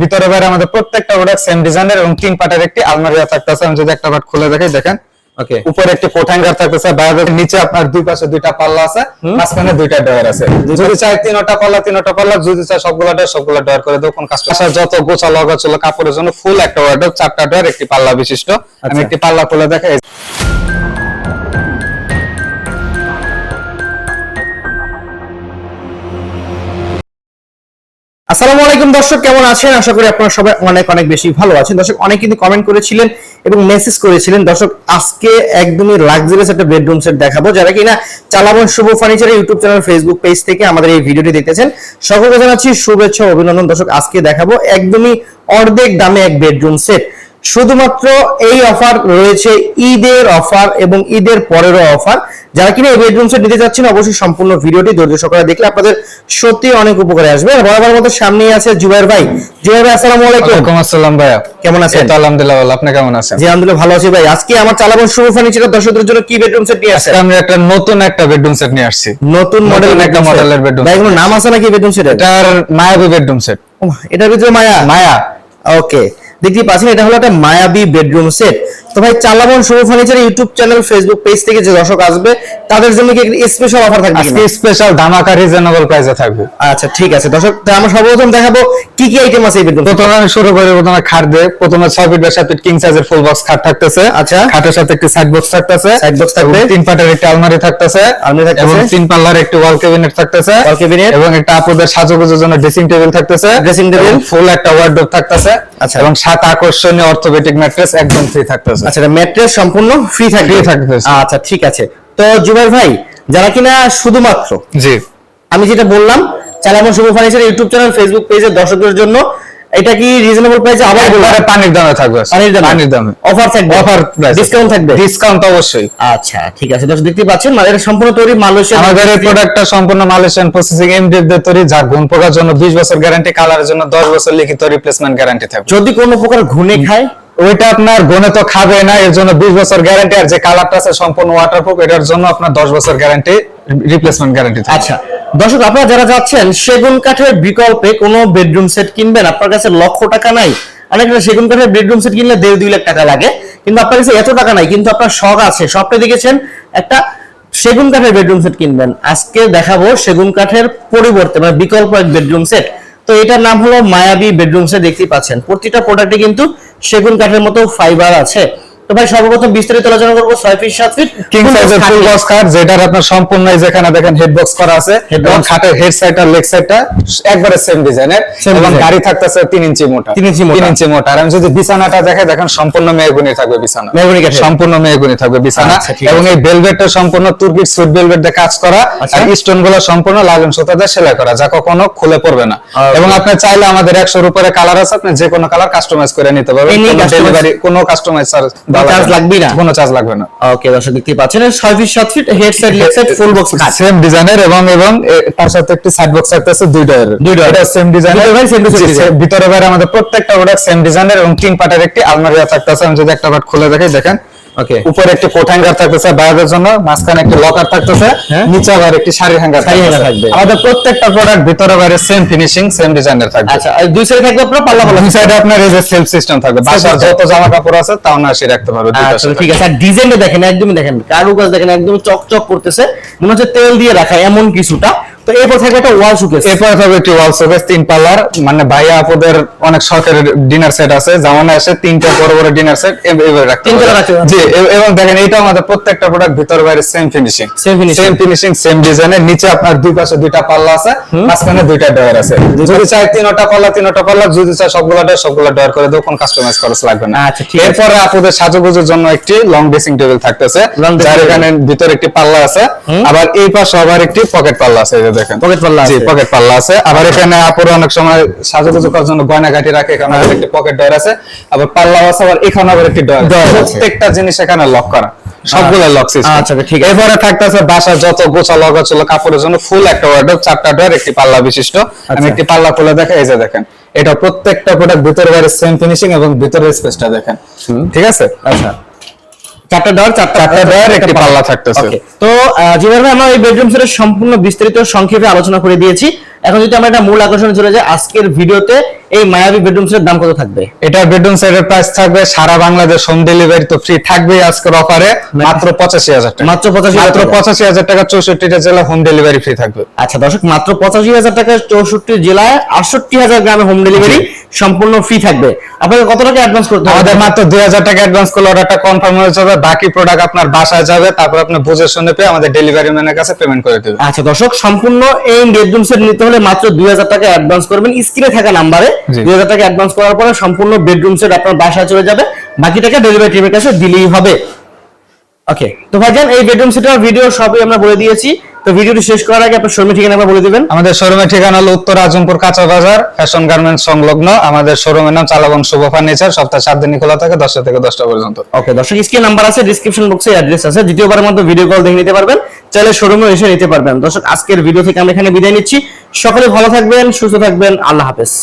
ভিতরে বাইরে আমাদের প্রত্যেকটা প্রোডাক্ট সেম ডিজাইনের এবং তিন পার্টের একটি আলমারি থাকতেছে। আমি যদি একটা পার্ট খুলে দেখাই দেখেন। ওকে উপরে একটি কোট হ্যাঙ্গার থাকতেছে বাইরের নিচে আপনার দুই পাশে দুইটা পাল্লা আছে মাঝখানে দুইটা ডয়ার আছে। যদি চাই তিনটা পাল্লা তিনটা পাল্লা যদি চাই সবগুলা ডয়ার সবগুলা ডয়ার করে দেবো। কোন কাস্টমার যত গোছা লগা ছিল কাপড়ের জন্য ফুল একটা ওয়ার্ডরোব চারটা ডয়ার একটি পাল্লা বিশিষ্ট। আমি আচ্ছা। একটি পাল্লা খুলে দেখাই। আলাইকুম দর্শক, কেমন আছেন? আশা করি আপনারা সবাই অনেক অনেক বেশি ভালো আছেন। দর্শক, অনেক কিন্তু কমেন্ট করেছিলেন এবং মেসেজ করেছিলেন। দর্শক, আজকে একদমই লাক্সারিয়াস একটা বেডরুম সেট দেখাবো। যারা কিনা চালাবন শুভ ফার্নিচারের ইউটিউব চ্যানেল ফেসবুক পেজ থেকে আমাদের এই ভিডিওটি দেখতেছেন, সকলকে জানাচ্ছি শুভেচ্ছা, অভিনন্দন। দর্শক, আজকে দেখাবো একদমই অর্ধেক দামে এক বেডরুম সেট শুধুমাত্র এই অফার রয়েছে ঈদের অফার এবং ঈদের পরেরও অফার যারা কিনা এই বেডরুম সেট নিতে চাচ্ছেন অবশ্যই সম্পূর্ণ ভিডিওটি ধৈর্য সহকারে দেখলে আপনাদের সত্যি অনেক উপকারে আসবে। আর বরাবর মতো সামনেই আছে জুবাইর ভাই। জুবাইর ভাই আসসালামু আলাইকুম। ওয়ালাইকুম আসসালাম ভাইয়া। কেমন আছেন? তো আলহামদুলিল্লাহ ভালো। আপনি কেমন আছেন? জি আলহামদুলিল্লাহ ভালো আছি ভাই। আজকে আমার চালাবন শুভ ফার্নিচারের দর্শকদের জন্য কি বেডরুম সেট নিয়ে আসছে আজকে আমি একটা নতুন একটা বেডরুম সেট নিয়ে আসছি। নতুন মডেল একটা মডেলের বেডরুম ভাই কোনো নাম আছে নাকি বেডরুম সেটের এটার মায়াবী বেডরুম সেট এটার ভিতরে মায়া? মায়া। ওকে। দেখতেই পাচ্ছেন এটা হলো একটা মায়াবী বেডরুম সেট তো ভাই চালাবন Shubho furniture YouTube channel Facebook page থেকে যে দর্শক আসবে তাদের জন্য কি স্পেশাল অফার থাকবে আজকে স্পেশাল ধামাকা রিজনেবল প্রাইসে থাকবে। আচ্ছা ঠিক আছে। দর্শক তো আমরা সর্বপ্রথম দেখাবো কি কি আইটেম আছে এই বেডরুম প্রথমে আমি শুরু করি প্রথমে খাট দিয়ে। প্রথমে ছয় ফিট বাই সাত ফিট কিং সাইজের ফুল বক্স খাট থাকতেছে। আচ্ছা। খাটের সাথে একটি সাইড বক্স থাকতেছে। Side box থাকবে। তিন পাটের একটি আলমারি থাকতেছে। আলমারি থাকতেছে। এবং তিন পাল্লার একটি ওয়াল ক্যাবিনেট থাকতেছে। ওয়াল cabinet। এবং একটা আপুদের সাজুগুজুর জন্য ড্রেসিং টেবিল থাকতেছে। ড্রেসিং টেবিল ফুল একটা ওয়ার্ডরোব থাকতেছে। আচ্ছা। এবং সাত আকর্ষণীয় অর্থোপেডিক ম্যাট্রেস একদম ফ্রি থাকতেছে আচ্ছা ম্যাট্রেস সম্পূর্ণ ফ্রি থাকবে থাকবে। আচ্ছা ঠিক আছে তো জুবাই ভাই যারা কিনা শুধুমাত্র জি আমি যেটা বললাম চালামন Shubho furniture YouTube channel Facebook পেজের দর্শকদের জন্য এটা কি রিজনেবল প্রাইসে আবার বলব? পানির দামে থাকবে। পানির দামে? পানির দামে। অফার থাকবে? অফার প্রাইস ডিসকাউন্ট থাকবে? ডিসকাউন্ট অবশ্যই। আচ্ছা ঠিক আছে। দর্শক দেখতে পাচ্ছেন এটা সম্পূর্ণ তৈরি মালয়েশিয়া আমাদের এই প্রোডাক্টটা সম্পূর্ণ মালয়েশিয়ান প্রসেসিং এমডিএফ দিয়ে তৈরি যা গুণ পোকার জন্য 20 বছর গ্যারান্টি কালারের জন্য 10 বছর লিখিত রিপ্লেসমেন্ট গ্যারান্টি থাকবে। যদি কোনো প্রকার ঘুনে খায়? ওইটা আপনার গনে তো খাবে না এর জন্য 20 বছর গ্যারান্টি আর যে কালারটা আছে সম্পূর্ণ ওয়াটারপ্রুফ এটার জন্য আপনার 10 বছর গ্যারান্টি রিপ্লেসমেন্ট গ্যারান্টি আচ্ছা দর্শক, আপনারা যারা যাচ্ছেন, সেগুন কাঠের বিকল্পে কোনো বেডরুম সেট কিনবেন, আপনার কাছে লক্ষ টাকা নাই। অনেকটা সেগুন কাঠের বেডরুম সেট কিনলে দেড় দুই লাখ টাকা লাগে, কিন্তু আপনার কাছে এত টাকা নাই, কিন্তু আপনার শখ আছে। শখটা দেখেছেন একটা সেগুন কাঠের বেডরুম সেট কিনবেন। আজকে দেখাবো সেগুন কাঠের পরিবর্তে মানে বিকল্প এক বেডরুম সেট তো এটার নাম হলো মায়াবী বেডরুম সেট দেখতেই পাচ্ছেন। প্রতিটা প্রোডাক্টে কিন্তু সেগুন কাঠের মতো ফাইবার আছে। তো ভাই সর্বপ্রথম বিস্তারিত আলোচনা করব ছয় ফিট সাত ফিট কিং সাইজের ফুল বক্স খাট। যেটার আপনার সম্পূর্ণ যেখানে দেখেন হেড বক্স করা আছে। এবং খাটের হেড সাইড আর লেগ সাইডটা একবারে সেম ডিজাইনের এবং গাড়ি থাকতেছে 3 ইঞ্চি মোটা। ইঞ্চি মোটা। 3 ইঞ্চি মোটা। আর আমি যদি বিছানাটা দেখে দেখেন সম্পূর্ণ মেহগুনি থাকবে বিছানা। মেহগনি কাঠের। সম্পূর্ণ মেহগুনি থাকবে বিছানা। আচ্ছা, এবং এই ভেলভেটটা সম্পূর্ণ তুর্কির ভেলভেট দিয়ে কাজ করা। আচ্ছা। আর সম্পূর্ণ লালন সুতা দিয়ে সেলাই করা যা কখনো খুলে পড়বে না। এবং আপনি চাইলে আমাদের 100 এর উপরে কালার আছে আপনি যে কোনো কালার কাস্টমাইজ করে নিতে পারবেন। কোনো ডেলিভারি কোনো কাস্টমাইজ চার্জ লাগবে না? কোনো চার্জ লাগবে না। ওকে দর্শক দেখতে পাচ্ছেন 6 feet 7 feet headset full box same ডিজাইনের এবং এবং তার সাথে একটি সাইড বক্স থাকতেছে দুই ডয়ের দুই ডয়ের। এটা সেম ডিজাইনের ভিতরে ভাই সেম ডিজাইন ভিতরে বাইরে আমাদের প্রত্যেকটা প্রোডাক্ট সেম ডিজাইনের এবং তিন পাটের একটি আলমারি থাকতে আছে। আমি যদি একটা পাট খুলে দেখাই দেখেন। উপরে একটি কোট হ্যাঙ্গার থাকতেছে বাইরের জন্য মাঝখানে একটি লকার থাকতেছে হ্যাঁ। নিচে আবার একটি শাড়ি হ্যাঙ্গার থাকবে। আমাদের প্রত্যেকটা প্রোডাক্ট ভিতরে বাইরে সেম ফিনিশিং সেম ডিজাইনের থাকবে। আচ্ছা আর দুই সাইডে থাকবে আপনার পাল্লা পাল্লা? দুই সাইডে আপনার এই যে সেলফ সিস্টেম থাকবে। বাসার যত জামা কাপড় আছে তাও না সে রাখতে পারবে আচ্ছা ঠিক আছে। আর ডিজাইনটা দেখেন একদমই দেখেন কারুকাজ দেখেন একদম চকচক করতেছে। মনে হচ্ছে তেল দিয়ে রাখা এমন কিছুটা। তো এরপর থাকবে একটা ওয়াল শোকেস এরপরে থাকবে একটি ওয়াল শোকেস তিন পাল্লার। মানে ভাইয়া অনেক শখের ডিনার সেট আছে। জামানে আসে তিনটা বড় বড় ডিনার সেট এভাবে রাখতে জি এবং দেখেন এটা আমাদের প্রত্যেকটা প্রোডাক্ট ভিতর বাইরে same finishing. Same finishing same ডিজাইনের নিচে আপনার দুই পাশে দুইটা পাল্লা আছে মাঝখানে দুইটা ডয়ার আছে। যদি চাই তিনটা পাল্লা তিনটা পাল্লা যদি চাই সবগুলা ডয়ার সবগুলা ডয়ার করে দেবো। কোন কাস্টমাইজ খরচ লাগবে না। আচ্ছা। এরপরে সাজুগুজুর জন্য একটি লং ড্রেসিং টেবিল থাকতেছে। যার এখানে ভিতরে একটি পাল্লা আছে। আবার এই পাশে আবার একটি পকেট পাল্লা আছে। দেখেন। Pocket পাল্লা আছে। পকেট পাল্লা আছে। আবার এখানে আপুর অনেক সময় সাজুগুজু করার জন্য গয়না কাটি রাখে এখানে একটি পকেট ডয়ার আছে। আবার পাল্লা আছে আবার এখানে আবার একটি ডয়ার প্রত্যেকটা জিনিস এখানে লক করা। সবগুলো লক সিস্টেম আচ্ছা, ঠিক আছে। এরপরে থাকতেছে বাসা যত গোছা লগা ছিল কাপড়ের জন্য ফুল একটা ওয়ার্ডরোব চারটা ডয়ার একটি পাল্লা বিশিষ্ট। আমি আচ্ছা। একটি পাল্লা খুলে দেখে এই যে দেখেন। এটা প্রত্যেকটা প্রোডাক্ট ভিতরে বাইরে সেম ফিনিশিং এবং ভিতরের স্পেসটা দেখেন। ঠিক আছে? আচ্ছা। চারটা ডর চারটা ডয়ার একটি পাল্লা। থাকতেছে। তো যেভাবে আমরা এই বেডরুম সেটের সম্পূর্ণ বিস্তারিত সংক্ষেপে আলোচনা করে দিয়েছি। এখন যদি আমরা এটা মূল আকর্ষণে চলে যাই আজকের ভিডিওতে এই মায়াবী বেডরুম সেটের দাম কত থাকবে? এটা বেডরুম সেটের প্রাইস থাকবে সারা বাংলাদেশ হোম ডেলিভারি তো ফ্রি থাকবে আজকের অফারে মাত্র পঁচাশি হাজার টাকা। মাত্র পঁচাশি মাত্র হাজার পঁচাশি হাজার টাকা চৌষট্টিটা জেলা হোম ডেলিভারি ফ্রি থাকবে। আচ্ছা দর্শক মাত্র পঁচাশি হাজার টাকা চৌষট্টি জেলায় আটষট্টি হাজার গ্রামে হোম ডেলিভারি সম্পূর্ণ ফ্রি থাকবে। আপনাকে কত টাকা অ্যাডভান্স করতে হবে? আমাদের মাত্র দুই হাজার টাকা অ্যাডভান্স করলে অর্ডারটা কনফার্ম হয়ে যাবে বাকি প্রোডাক্ট আপনার বাসায় যাবে তারপর আপনি বুঝে শুনে পেয়ে আমাদের ডেলিভারি ম্যানের কাছে পেমেন্ট করে দেবেন। আচ্ছা দর্শক সম্পূর্ণ এই বেডরুম সেট নিতে হলে মাত্র দুই হাজার টাকা অ্যাডভান্স করবেন। স্ক্রিনে থাকা নাম্বারে দুই হাজার টাকা অ্যাডভান্স করার পরে সম্পূর্ণ বেডরুম সেট আপনার বাসায় চলে যাবে। বাকি টাকা ডেলিভারি টিমের কাছে দিলেই হবে। ওকে তো ভাইজান এই বেডরুম সেটের ভিডিও সবই আমরা বলে দিয়েছি। তো ভিডিওটি শেষ করার আগে আপনার শোরুমের ঠিকানা বলে দিবেন। আমাদের শোরুমের ঠিকানা হলো উত্তর আজমপুর কাঁচা বাজার ফ্যাশন গার্মেন্টস সংলগ্ন। আমাদের শোরুমের নাম চালাবন শুভ ফার্নিচার সপ্তাহে সাত দিনই খোলা থাকে দশটা থেকে দশটা পর্যন্ত। ওকে দর্শক স্ক্রিন নাম্বার আছে ডিসক্রিপশন বক্সে অ্যাড্রেস আছে। দ্বিতীয়বারের মধ্যে ভিডিও কল দেখে নিতে পারবেন চাইলে শোরুমে এসে নিতে পারবেন। দর্শক আজকের ভিডিও থেকে আমরা এখানে বিদায় নিচ্ছি। সকলে ভালো থাকবেন সুস্থ থাকবেন আল্লাহ হাফেজ।